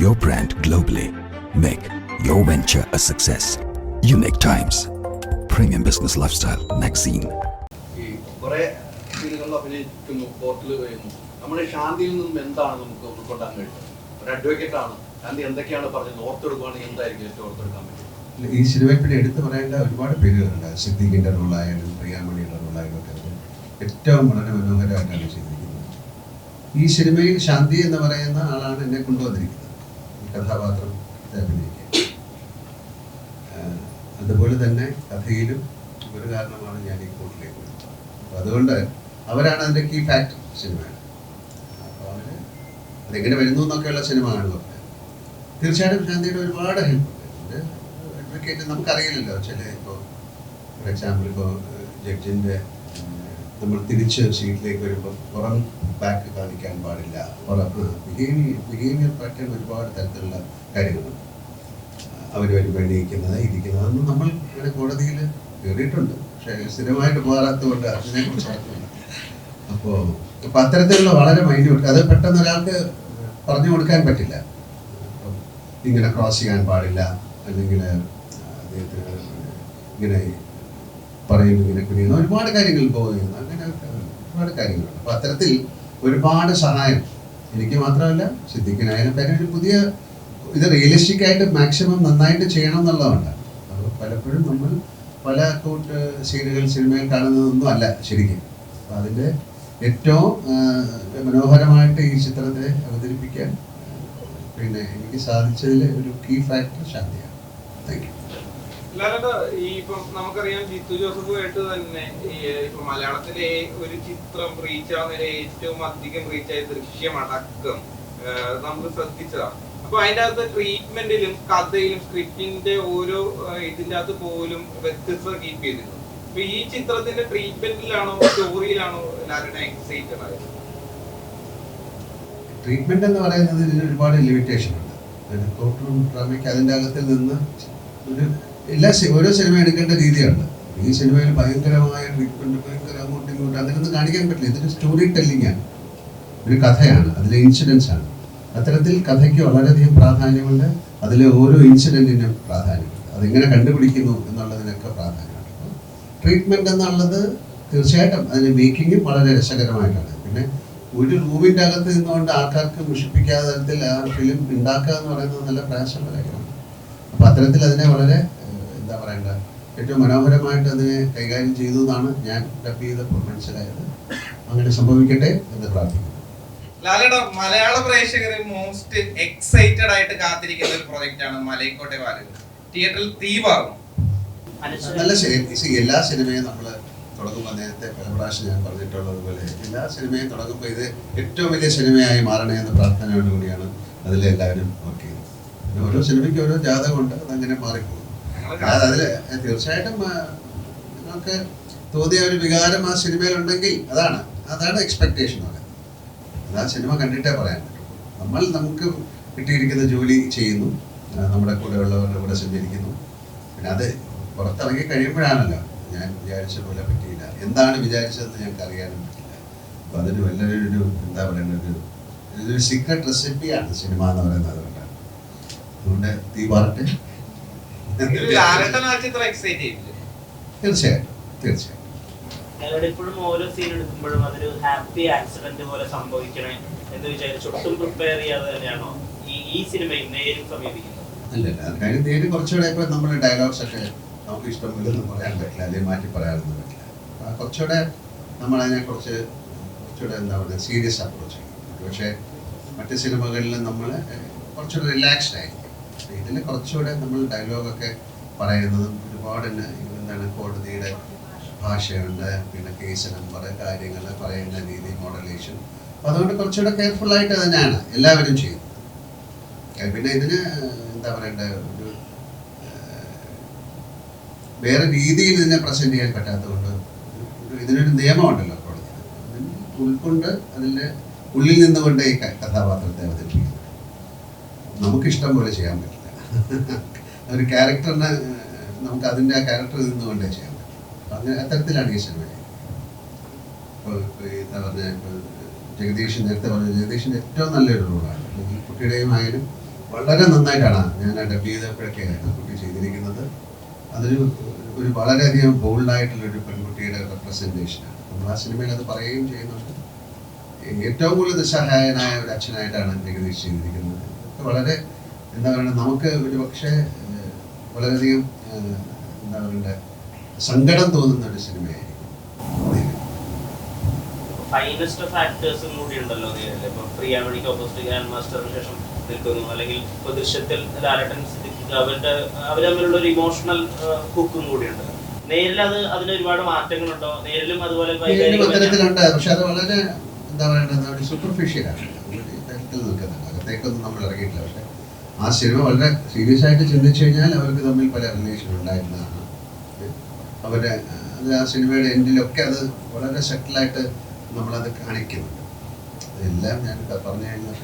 your brand globally. Make your venture a success. Unique Times, Premium Business Lifestyle Magazine. നമ്മുടെ ശാന്തിയിൽ നിന്നും എന്താണ് നമുക്ക് ഉൾക്കൊണ്ടാൻ കഴിയുന്നത്? ഒരു അഡ്വക്കേറ്റ് ആണ്. ശാന്തി എന്തൊക്കെയാണ് പറഞ്ഞത്? ഓർത്തെടുക്കുകയാണെങ്കിൽ എന്തായിരിക്കും ഏറ്റവും ഓർത്തെടുക്കാൻ പറ്റും ഈ സിനിമയിൽ എടുത്തു പറയേണ്ട ഒരുപാട് പേരുകളുണ്ട്. സിദ്ദീഖിന്റെ റോളായാലും പ്രിയാമണിയുടെ റോളായാലും ഒക്കെ ഏറ്റവും വളരെ മനോഹരമായിട്ടാണ് ചെയ്തിരിക്കുന്നത്. ഈ സിനിമയിൽ ശാന്തി എന്ന് പറയുന്ന ആളാണ് എന്നെ കൊണ്ടുവന്നിരിക്കുന്നത്. കഥാപാത്രം അഭിനയിക്കുക അതുപോലെ തന്നെ കഥയിലും ഒരു കാരണമാണ് ഞാൻ ഈ കോട്ടിലേക്ക് വരുന്നത്. അപ്പോൾ അതുകൊണ്ട് അവരാണ് അതിന്റെ കീ ഫാക്ടർ സിനിമയാണ് അപ്പോൾ അവർ അതെങ്ങനെ വരുന്നു എന്നൊക്കെയുള്ള സിനിമ കാണുമ്പോൾ തീർച്ചയായിട്ടും ശാന്തിയുടെ ഒരുപാട് ഹെൽപ്പ് ഉണ്ട്. അഡ്വക്കേറ്റ് നമുക്കറിയില്ലല്ലോ. ചില ഇപ്പോൾ ഫോർ എക്സാമ്പിൾ ഇപ്പോൾ ജഡ്ജിന്റെ നമ്മൾ തിരിച്ച് ഷീറ്റിലേക്ക് വരുമ്പോൾ പുറം ബാക്ക് കാണിക്കാൻ പാടില്ല. ബിഹേവിയർ ബിഹേവിയർ പാറ്റേൺ ഒരുപാട് തരത്തിലുള്ള കാര്യങ്ങളുണ്ട്. അവർ വരുമ്പോൾ എണീക്കുന്നത് ഇരിക്കുന്നത്. അതൊന്നും നമ്മൾ ഇവിടെ കോടതിയിൽ കയറിയിട്ടുണ്ട് പക്ഷേ സ്ഥിരമായിട്ട് പോകാത്തതുകൊണ്ട് അതിനെക്കുറിച്ച് അറിയില്ല അപ്പോൾ അപ്പോൾ അത്തരത്തിലുള്ള വളരെ മൈന്യൂട്ട് അത് പെട്ടെന്ന് ഒരാൾക്ക് പറഞ്ഞു കൊടുക്കാൻ പറ്റില്ല. ഇങ്ങനെ ക്രോസ് ചെയ്യാൻ പാടില്ല. അല്ലെങ്കിൽ അദ്ദേഹത്തിന് ഇങ്ങനെ പറയും ഇങ്ങനെ ചെയ്യുന്ന. ഒരുപാട് കാര്യങ്ങൾ പോകുന്നു. അങ്ങനെ ഒരുപാട് കാര്യങ്ങളുണ്ട്. അപ്പൊ അത്തരത്തിൽ ഒരുപാട് സഹായം. എനിക്ക് മാത്രമല്ല സിദ്ധിക്കനായാലും കാര്യം ഒരു പുതിയ ഇത് റിയലിസ്റ്റിക് ആയിട്ട് മാക്സിമം നന്നായിട്ട് ചെയ്യണം എന്നുള്ളതുണ്ട്. അപ്പോൾ പലപ്പോഴും നമ്മൾ പല കൂട്ട് സീനുകൾ സിനിമയിൽ കാണുന്നതൊന്നും അല്ല ശരിക്കും. അപ്പൊ അതിന്റെ ഏറ്റവും മനോഹരമായിട്ട് ഈ ചിത്രത്തെ അവതരിപ്പിക്കാൻ പിന്നെ എനിക്ക് സാധിച്ചതിൽ ഒരു കീ ഫാക്ടർ ശാന്തിയാണ്. താങ്ക് യു ഈ ഇപ്പം നമുക്കറിയാം ജിത്തു ജോസഫുമായിട്ട് തന്നെ ഇപ്പൊ മലയാളത്തിലെ ഒരു ചിത്രം റീച്ച് ആവുന്നതിലെ ഏറ്റവും അധികം റീച്ച് ആയ ദൃശ്യമടക്കം ഏഹ് നമുക്ക് ശ്രദ്ധിച്ചതാ. അപ്പൊ അതിന്റെ അകത്ത് ട്രീറ്റ്മെന്റിലും കഥയിലും സ്ക്രിപ്റ്റിന്റെ ഓരോ ഇതിന്റെ അകത്ത് പോലും വ്യത്യസ്തത കീപ്പ് ചെയ്തിരുന്നു അപ്പൊ ഈ ചിത്രത്തിന്റെ ട്രീറ്റ്മെന്റിലാണോ സ്റ്റോറിയിലാണോ എല്ലാവരുടെ എക്സൈറ്റഡ് ആയത് ട്രീറ്റ്മെന്റ് എന്ന് പറയുന്നത് ഒരുപാട് ലിമിറ്റേഷൻ ഉണ്ട്. കോർട്ട് റൂം ഡ്രാമയ്ക്ക് അതിന്റെ അകത്തിൽ നിന്ന് ഒരു എല്ലാ ഓരോ സിനിമ എടുക്കേണ്ട രീതിയാണ്. ഈ സിനിമയിൽ ഭയങ്കരമായ ട്രീറ്റ്മെന്റ് ഭയങ്കര അങ്ങോട്ടും ഇങ്ങോട്ടും അങ്ങനെയൊന്നും കാണിക്കാൻ പറ്റില്ല. ഇതൊരു സ്റ്റോറി ടെല്ലിംഗ് ആണ്. ഒരു കഥയാണ്. അതിലെ ഇൻസിഡൻസ് ആണ്. അത്തരത്തിൽ കഥയ്ക്ക് വളരെയധികം പ്രാധാന്യമുണ്ട്. അതിലെ ഓരോ ഇൻസിഡന്റിനും പ്രാധാന്യമുണ്ട്. അതെങ്ങനെ കണ്ടുപിടിക്കുന്നു എന്നുള്ളതിനൊക്കെ പ്രാധാന്യമുണ്ട്. ട്രീറ്റ്മെന്റ് എന്നുള്ളത് തീർച്ചയായിട്ടും അതിന്റെ മേക്കിങ്ങും വളരെ രസകരമായിട്ടാണ്. പിന്നെ ഒരു റൂമിന്റെ അകത്ത് നിന്നുകൊണ്ട് ആൾക്കാർക്ക് മുഷിപ്പിക്കാത്ത തരത്തിൽ ആ ഫിലിം ഉണ്ടാക്കുക എന്ന് പറയുന്നത് നല്ല പ്രയാസമുള്ള കാര്യമാണ്. അപ്പോൾ അത്തരത്തിൽ അതിനെ വളരെ പറയണ്ട ഏറ്റവും മനോഹരമായിട്ട് അതിനെ കൈകാര്യം ചെയ്തു എന്നാണ് ഞാൻ ഡബ് ചെയ്തപ്പോൾ മനസ്സിലായത്. അങ്ങനെ സംഭവിക്കട്ടെ എന്ന് പ്രാർത്ഥിക്കുന്നു. ലാലേട്ട മലയാള പ്രേക്ഷകർ മോസ്റ്റ് എക്സൈറ്റഡ് ആയിട്ട് കാത്തിരിക്കുന്ന ഒരു പ്രൊജക്റ്റ് ആണ് മലൈക്കോട്ടെ വാലുകൾ തിയേറ്ററിൽ തീവാകും നല്ല ശരി എല്ലാ സിനിമയും നമ്മൾ തുടങ്ങുമ്പോൾ നേരത്തെ പല പ്രാവശ്യം ഞാൻ പറഞ്ഞിട്ടുള്ളത് പോലെ എല്ലാ സിനിമയും തുടങ്ങുമ്പോൾ ഇത് ഏറ്റവും വലിയ സിനിമയായി മാറണേ എന്ന പ്രാർത്ഥനയോടുകൂടിയാണ് അതിലെല്ലാവരും വർക്ക് ചെയ്യുന്നത്. ഓരോ സിനിമയ്ക്ക് ഓരോ ജാതകമുണ്ട് അതങ്ങനെ മാറിപ്പോകും. അതിൽ തീർച്ചയായിട്ടും നിങ്ങൾക്ക് തോന്നിയ ഒരു വികാരം ആ സിനിമയിലുണ്ടെങ്കിൽ അതാണ് അതാണ് എക്സ്പെക്ടേഷൻ പറയുന്നത്. അത് സിനിമ കണ്ടിട്ടേ പറയാൻ പറ്റും. നമ്മൾ നമുക്ക് കിട്ടിയിരിക്കുന്ന ജോലി ചെയ്യുന്നു. നമ്മുടെ കൂടെ ഉള്ളവരുടെ കൂടെ സഞ്ചരിക്കുന്നു. പിന്നെ അത് പുറത്തിറങ്ങി കഴിയുമ്പോഴാണല്ലോ ഞാൻ വിചാരിച്ച പോലെ പറ്റിയില്ല. എന്താണ് വിചാരിച്ചതെന്ന് ഞങ്ങൾക്ക് അറിയാനും പറ്റില്ല. അപ്പോൾ അതിന് വലിയൊരു എന്താ പറയുക ഒരു ഇതൊരു സീക്രട്ട് റെസിപ്പിയാണ് സിനിമ എന്ന് പറയുന്നത് അതുകൊണ്ടാണ്. അതുകൊണ്ട് തീ പാറട്ടെ ലാലേട്ടൻ ആ ചിത്രം എക്സൈറ്റ് ചെയ്തില്ലേ തീർച്ചയായിട്ടും. തീർച്ചയായിട്ടും ഞങ്ങളുടെ ഇപ്പോഴും ഓരോ സീൻ എടുക്കുമ്പോഴും അതൊരു ഹാപ്പി ആക്സിഡന്റ് പോലെ സംഭവിക്കണേ എന്ന് വിചാരിച്ച് ഒട്ടും പ്രിപ്പയർ ചെയ്യാതെ തന്നെയാണോ ഈ നേരിൽ സമീപിക്കുന്നത്? അല്ലല്ല കാര്യം നേര് കുറച്ചുകൂടെ ഇപ്പോൾ നമ്മുടെ ഡയലോഗ്സ് ഒക്കെ നമുക്ക് ഇഷ്ടമില്ലെന്ന് പറയാൻ പറ്റില്ല അല്ലെങ്കിൽ മാറ്റി പറയാനൊന്നും പറ്റില്ല. കുറച്ചുകൂടെ നമ്മൾ അതിനെ കുറച്ച് കുറച്ചുകൂടെ എന്താ പറയുക സീരിയസ് അപ്രോച്ച് ചെയ്യും പക്ഷേ മറ്റ് സിനിമകളിൽ നമ്മൾ കുറച്ചുകൂടെ റിലാക്സ്ഡ് ആയിരിക്കും. ഇതിൽ കുറച്ചുകൂടെ നമ്മൾ ഡയലോഗൊക്കെ പറയുന്നതും ഒരുപാട് എന്താണ് കോടതിയുടെ ഭാഷയുണ്ട് പിന്നെ കേസ് നമ്പർ കാര്യങ്ങൾ പറയുന്ന രീതി മോഡലേഷൻ അപ്പോൾ അതുകൊണ്ട് കുറച്ചുകൂടെ കെയർഫുൾ ആയിട്ട് തന്നെയാണ് എല്ലാവരും ചെയ്യുന്നത്. പിന്നെ ഇതിന് എന്താ പറയണ്ടേ ഒരു വേറെ രീതിയിൽ ഇതിനെ പ്രസന്റ് ചെയ്യാൻ പറ്റാത്തതുകൊണ്ട് ഇതിനൊരു നിയമമുണ്ടല്ലോ കോടതി ഉൾക്കൊണ്ട് അതിന്റെ ഉള്ളിൽ നിന്നുകൊണ്ട് ഈ കഥാപാത്രത്തെ നമുക്കിഷ്ടം പോലെ ചെയ്യാൻ പറ്റില്ല. ഒരു ക്യാരക്ടറിനെ നമുക്ക് അതിന്റെ ആ ക്യാരക്ടർ നിന്നുകൊണ്ടേ ചെയ്യാൻ പറ്റും അങ്ങനെ അത്തരത്തിലാണ് ഈ സിനിമ ഇപ്പോൾ എന്താ പറഞ്ഞ ജഗദീഷ് നേരത്തെ പറഞ്ഞ ജഗദീഷിന്റെ ഏറ്റവും നല്ലൊരു റോളാണ് ഈ കുട്ടിയുടെയും ആയാലും വളരെ നന്നായിട്ടാണ് ഞാൻ ഡബ് ചെയ്തപ്പോഴൊക്കെ ആ കുട്ടി ചെയ്തിരിക്കുന്നത്. അതൊരു ഒരു വളരെയധികം ബോൾഡായിട്ടുള്ളൊരു പെൺകുട്ടിയുടെ റെപ്രസെന്റേഷനാണ് നമ്മൾ ആ സിനിമയിൽ അത് പറയുകയും ചെയ്യുന്നുണ്ട്. ഏറ്റവും കൂടുതൽ നിസ്സഹായനായ ഒരു അച്ഛനായിട്ടാണ് ജഗദീഷ് ചെയ്തിരിക്കുന്നത്. വളരെ എന്താ പറയുക നമുക്ക് ഒരു പക്ഷേ വളരെയധികം എന്താ പറയണ്ടേ സങ്കടം തോന്നുന്ന ഒരു സിനിമയായിരിക്കും. ഫൈനസ്റ്റ് കൂടി ഉണ്ടല്ലോ നേരിൽ ഇപ്പൊ പ്രിയാമണിക്ക് ഓപ്പോസിറ്റ് ഗ്രാൻഡ് മാസ്റ്ററിന് ശേഷം നിൽക്കുന്നു. അല്ലെങ്കിൽ ഇപ്പൊ ദൃശ്യത്തിൽ ലാലട്ടൻ സിദ്ദിഖ് അവരുടെ അവർ തമ്മിലുള്ള ഒരു ഇമോഷണൽ ഹുക്കും കൂടിയുണ്ട് നേരിൽ അത് അതിന് ഒരുപാട് മാറ്റങ്ങളുണ്ടോ? നേരിലും അതുപോലെ പക്ഷെ അത് വളരെ എന്താ പറയേണ്ടത്? ഒരു സൂപ്പർഫിഷ്യലാണ് തരത്തിൽ നിൽക്കുന്നുണ്ട്. അകത്തേക്കൊന്നും നമ്മൾ ഇറങ്ങിയിട്ടില്ല. പക്ഷെ ആ സിനിമ വളരെ സീരിയസ് ആയിട്ട് ചിന്തിച്ചു കഴിഞ്ഞാൽ അവർക്ക് തമ്മിൽ പല റിലേഷൻ ഉണ്ടായിരുന്നതാണ്. അവരുടെ അത് ആ സിനിമയുടെ എൻഡിലൊക്കെ അത് വളരെ സെറ്റിലായിട്ട് നമ്മളത് കാണിക്കുന്നുണ്ട്. അതെല്ലാം ഞാൻ പറഞ്ഞു കഴിഞ്ഞാൽ